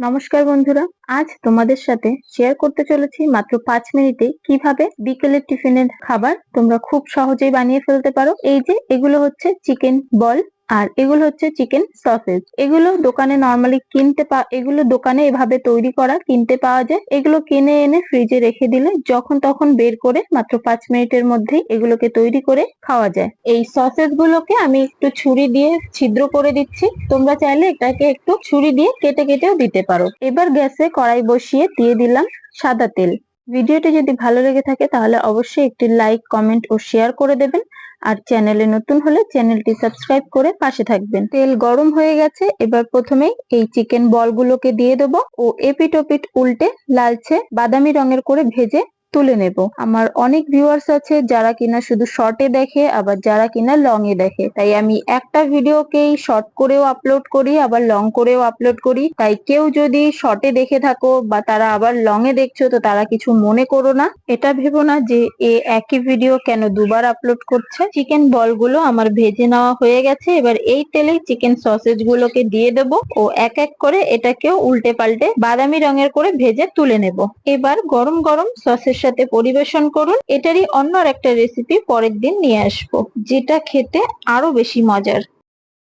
নমস্কার বন্ধুরা, আজ তোমাদের সাথে শেয়ার করতে চলেছি মাত্র পাঁচ মিনিটে কীভাবে বিকেলের টিফিনের খাবার তোমরা খুব সহজেই বানিয়ে ফেলতে পারো। এই যে, এগুলো হচ্ছে চিকেন বল আর এগুলো হচ্ছে চিকেন সসেজ এগুলো দোকানে নর্মালি কিনতে পা এগুলো দোকানে এভাবে তৈরি করা কিনতে পাওয়া যায়। এগুলো কিনে এনে ফ্রিজে রেখে দিলে যখন তখন বের করে মাত্র পাঁচ মিনিটের মধ্যেই এগুলোকে তৈরি করে খাওয়া যায়। এই সসেজ গুলোকে আমি একটু ছুরি দিয়ে ছিদ্র করে দিচ্ছি। তোমরা চাইলে এটাকে একটু ছুরি দিয়ে কেটে কেটেও দিতে পারো। এবার গ্যাসে কড়াই বসিয়ে দিয়ে দিলাম সাদা তেল। ভিডিওটি যদি ভালো লেগে থাকে তাহলে অবশ্যই একটি লাইক কমেন্ট ও শেয়ার করে দেবেন। আর চ্যানেলে নতুন হলে চ্যানেলটি সাবস্ক্রাইব করে পাশে থাকবেন। তেল গরম হয়ে গেছে, এবার প্রথমে এই চিকেন বলগুলোকে দিয়ে দেবো। ও এপিট ওপিট উল্টে লালচে বাদামি রঙের করে ভেজে তুলে নেব। আমার অনেক ভিউয়ার্স আছে যারা কিনা শুধু শর্টে দেখে, আবার যারা কিনা লং এ দেখে। তাই আমি একটা ভিডিওকেই শর্ট করেও আপলোড করি, আবার লং করেও আপলোড করি। তাই কেউ যদি শর্টে দেখে থাকো বা তারা আবার লং এ দেখছ, তো তারা কিছু মনে করো না। এটা ভেবো না যে এ একই ভিডিও কেন দুবার আপলোড করছে। চিকেন বলগুলো আমার ভেজে নেওয়া হয়ে গেছে। এবার এই তেলে চিকেন সসেজ গুলোকে দিয়ে দেবো। ও এক এক করে এটাকেও উল্টে পাল্টে বাদামি রঙের করে ভেজে তুলে নেব। এবার গরম গরম সসের সাথে পরিবেশন করুন। এটারই অন্য একটা রেসিপি পরের দিন নিয়ে আসব, যেটা খেতে আরও বেশি মজার।